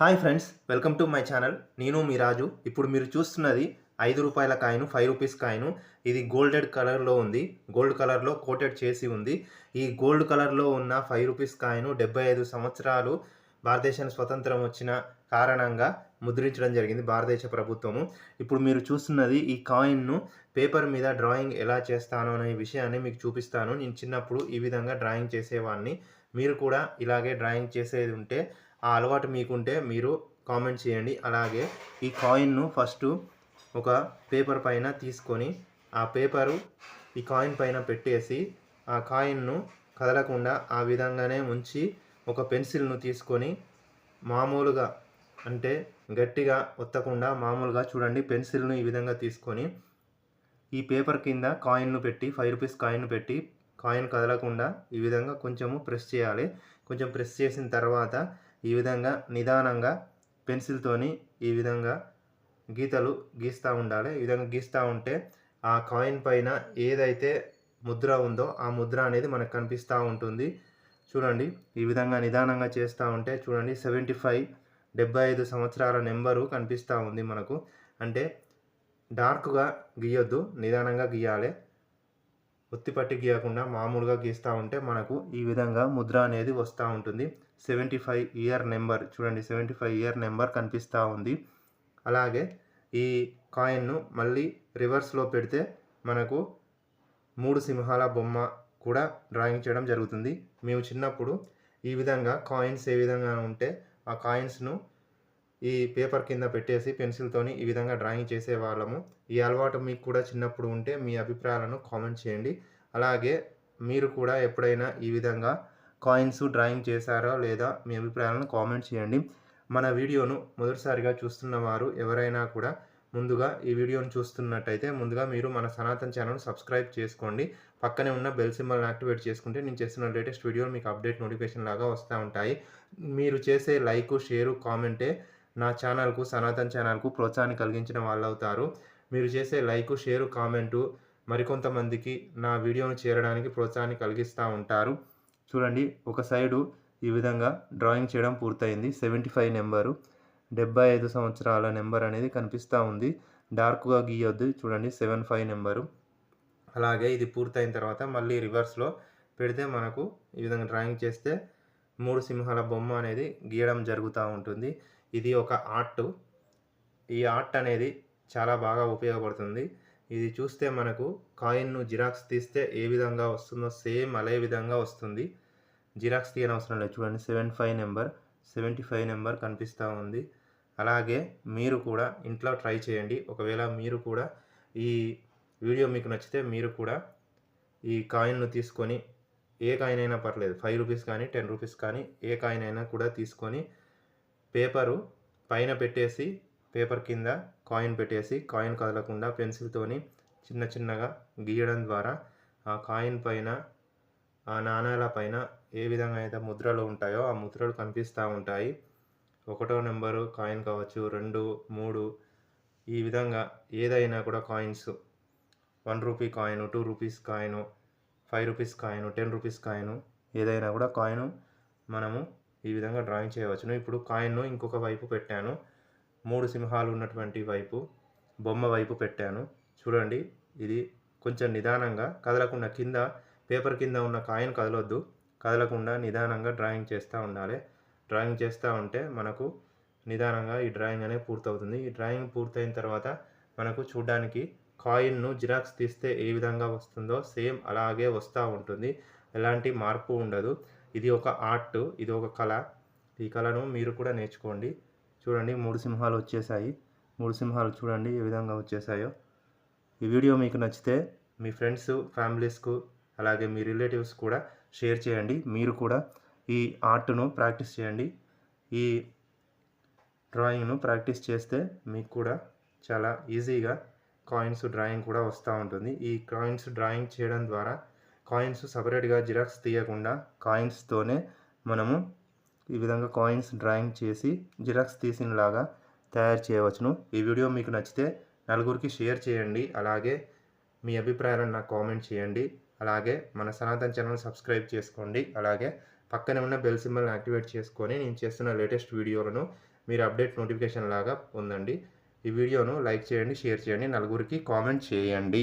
Hi friends welcome to my channel. నేను మీ రాజు. ఇప్పుడు మీరు చూస్తున్నది ఐదు రూపాయల కాయిన్ ఫైవ్ రూపీస్ కాయిన్. ఇది గోల్డెడ్ కలర్లో ఉంది. గోల్డ్ కలర్లో కోటెడ్ చేసి ఉంది. ఈ గోల్డ్ కలర్లో ఉన్న ఫైవ్ రూపీస్ కాయిన్ డెబ్బై ఐదు సంవత్సరాలు భారతదేశానికి స్వతంత్రం వచ్చిన కారణంగా ముద్రించడం జరిగింది భారతదేశ ప్రభుత్వము. ఇప్పుడు మీరు చూస్తున్నది ఈ కాయిన్ను పేపర్ మీద డ్రాయింగ్ ఎలా చేస్తాను అనే విషయాన్ని మీకు చూపిస్తాను. నేను చిన్నప్పుడు ఈ విధంగా డ్రాయింగ్ చేసేవాడిని మీరు కూడా ఇలాగే డ్రాయింగ్ చేసేది ఉంటే ఆ అలవాటు మీకుంటే మీరు కామెంట్ చేయండి. అలాగే ఈ కాయిన్ను ఫస్ట్ ఒక పేపర్ పైన తీసుకొని ఆ పేపరు ఈ కాయిన్ పైన పెట్టేసి ఆ కాయిన్ను కదలకుండా ఆ విధంగానే ఉంచి ఒక పెన్సిల్ను తీసుకొని మామూలుగా అంటే గట్టిగా ఒత్తకుండా మామూలుగా చూడండి. పెన్సిల్ను ఈ విధంగా తీసుకొని ఈ పేపర్ కింద కాయిన్ను పెట్టి ఫైవ్ రూపీస్ కాయిన్ను పెట్టి కాయిన్ కదలకుండా ఈ విధంగా కొంచెము ప్రెస్ చేయాలి. కొంచెం ప్రెస్ చేసిన తర్వాత ఈ విధంగా నిదానంగా పెన్సిల్తోని ఈ విధంగా గీతలు గీస్తూ ఉండాలి. ఈ విధంగా గీస్తూ ఉంటే ఆ కాయిన్ పైన ఏదైతే ముద్ర ఉందో ఆ ముద్ర అనేది మనకు కనిపిస్తూ ఉంటుంది. చూడండి ఈ విధంగా నిదానంగా చేస్తూ ఉంటే చూడండి సెవెంటీ ఫైవ్ డెబ్బై ఐదు సంవత్సరాల నెంబరు కనిపిస్తూ ఉంది మనకు. అంటే డార్క్గా గీయొద్దు నిదానంగా గీయాలి. ఒత్తిపట్టి గీయకుండా మామూలుగా గీస్తూ ఉంటే మనకు ఈ విధంగా ముద్ర అనేది వస్తూ ఉంటుంది. సెవెంటీ ఫైవ్ ఇయర్ నెంబర్ చూడండి సెవెంటీ ఫైవ్ ఇయర్ నెంబర్ కనిపిస్తూ ఉంది. అలాగే ఈ కాయిన్ను మళ్ళీ రివర్స్లో పెడితే మనకు మూడు సింహాల బొమ్మ కూడా డ్రాయింగ్ చేయడం జరుగుతుంది. మేము చిన్నప్పుడు ఈ విధంగా కాయిన్స్ ఏ విధంగా ఉంటే ఆ కాయిన్స్ను ఈ పేపర్ కింద పెట్టేసి పెన్సిల్తోని ఈ విధంగా డ్రాయింగ్ చేసేవాళ్ళము. ఈ అలవాటు మీకు కూడా చిన్నప్పుడు ఉంటే మీ అభిప్రాయాలను కామెంట్ చేయండి. అలాగే మీరు కూడా ఎప్పుడైనా ఈ విధంగా కాయిన్స్ డ్రాయింగ్ చేశారో లేదా మీ అభిప్రాయాలను కామెంట్ చేయండి. మన వీడియోను మొదటిసారిగా చూస్తున్న వారు ఎవరైనా కూడా ముందుగా ఈ వీడియోను చూస్తున్నట్టయితే ముందుగా మీరు మన సనాతన్ ఛానల్ సబ్స్క్రైబ్ చేసుకోండి. పక్కనే ఉన్న బెల్ సింబల్ని యాక్టివేట్ చేసుకుంటే నేను చేస్తున్న లేటెస్ట్ వీడియోలు మీకు అప్డేట్ నోటిఫికేషన్ లాగా వస్తూ ఉంటాయి. మీరు చేసే లైక్ షేరు కామెంటే నా ఛానల్కు సనాతన్ ఛానల్కు ప్రోత్సాహాన్ని కలిగించిన వాళ్ళు అవుతారు మీరు చేసే లైక్ షేరు కామెంటు మరికొంతమందికి నా వీడియోను చేరడానికి ప్రోత్సాహాన్ని కలిగిస్తూ ఉంటారు. చూడండి ఒక సైడు ఈ విధంగా డ్రాయింగ్ చేయడం పూర్తయింది. Seventy five number. డెబ్బై ఐదు సంవత్సరాల నెంబర్ అనేది కనిపిస్తూ ఉంది. డార్క్గా గీయొద్దు. చూడండి సెవెన్ ఫైవ్ నెంబరు. అలాగే ఇది పూర్తయిన తర్వాత మళ్ళీ రివర్స్లో పెడితే మనకు ఈ విధంగా డ్రాయింగ్ చేస్తే మూడు సింహాల బొమ్మ అనేది గీయడం జరుగుతూ ఉంటుంది. ఇది ఒక ఆర్ట్. ఈ ఆర్ట్ అనేది చాలా బాగా ఉపయోగపడుతుంది. ఇది చూస్తే మనకు కాయిన్ను జిరాక్స్ తీస్తే ఏ విధంగా వస్తుందో సేమ్ అదే విధంగా వస్తుంది. జిరాక్స్ తీయని అవసరం లేదు. చూడండి seven five number seventy five number కనిపిస్తూ ఉంది. అలాగే మీరు కూడా ఇంట్లో ట్రై చేయండి. ఒకవేళ మీరు కూడా ఈ వీడియో మీకు నచ్చితే మీరు కూడా ఈ కాయిన్ను తీసుకొని ఏ కాయిన్ అయినా పర్లేదు. ఫైవ్ రూపీస్ కానీ టెన్ రూపీస్ కానీ ఏ కాయిన్ అయినా కూడా తీసుకొని పేపరు పైన పెట్టేసి పేపర్ కింద కాయిన్ పెట్టేసి కాయిన్ కదలకుండా పెన్సిల్తోని చిన్న చిన్నగా గీయడం ద్వారా ఆ కాయిన్ పైన ఆ నాణాల పైన ఏ విధంగా అయితే ముద్రలు ఉంటాయో ఆ ముద్రలు కనిపిస్తూ ఉంటాయి. ఒకటో నెంబరు కాయిన్ కావచ్చు రెండు మూడు ఈ విధంగా ఏదైనా కూడా coins. One rupee coin two rupees coin five rupees coin ten rupees coin ఏదైనా కూడా కాయిన్ మనము ఈ విధంగా డ్రాయింగ్ చేయవచ్చును ఇప్పుడు కాయిన్ను ఇంకొక వైపు పెట్టాను. మూడు సింహాలు ఉన్నటువంటి వైపు బొమ్మ వైపు పెట్టాను. చూడండి ఇది కొంచెం నిదానంగా కదలకుండా కింద పేపర్ కింద ఉన్న కాయిన్ కదలొద్దు. కదలకుండా నిదానంగా డ్రాయింగ్ చేస్తూ ఉండాలి. డ్రాయింగ్ చేస్తూ ఉంటే మనకు నిదానంగా ఈ డ్రాయింగ్ అనేది పూర్తవుతుంది. ఈ డ్రాయింగ్ పూర్తయిన తర్వాత మనకు చూడడానికి కాయిన్ను జిరాక్స్ తీస్తే ఏ విధంగా వస్తుందో సేమ్ అలాగే వస్తూ ఉంటుంది. ఎలాంటి మార్పు ఉండదు. ఇది ఒక ఆర్ట్ ఇది ఒక కళ. ఈ కళను మీరు కూడా నేర్చుకోండి. చూడండి మూడు సింహాలు వచ్చేసాయి. మూడు సింహాలు చూడండి ఏ విధంగా వచ్చేసాయో. ఈ వీడియో మీకు నచ్చితే మీ ఫ్రెండ్స్ ఫ్యామిలీస్కు అలాగే మీ రిలేటివ్స్ కూడా షేర్ చేయండి. మీరు కూడా ఈ ఆర్ట్ను ప్రాక్టీస్ చేయండి. ఈ డ్రాయింగ్ను ప్రాక్టీస్ చేస్తే మీకు కూడా చాలా ఈజీగా కాయిన్స్ డ్రాయింగ్ కూడా వస్తూ ఉంటుంది. ఈ కాయిన్స్ డ్రాయింగ్ చేయడం ద్వారా కాయిన్స్ సపరేట్గా జిరాక్స్ తీయకుండా కాయిన్స్తోనే మనము ఈ విధంగా కాయిన్స్ డ్రాయింగ్ చేసి జిరాక్స్ తీసినలాగా తయారు చేయవచ్చును. ఈ వీడియో మీకు నచ్చితే నలుగురికి షేర్ చేయండి. అలాగే మీ అభిప్రాయాలను నాకు కామెంట్ చేయండి. అలాగే మన సనాతన్ ఛానల్ సబ్స్క్రైబ్ చేసుకోండి. అలాగే పక్కనే ఉన్న బెల్ సింబల్ని యాక్టివేట్ చేసుకొని నేను చేస్తున్న లేటెస్ట్ వీడియోలను మీరు అప్డేట్ నోటిఫికేషన్ లాగా పొందండి. ఈ వీడియోను లైక్ చేయండి షేర్ చేయండి నలుగురికి కామెంట్ చేయండి.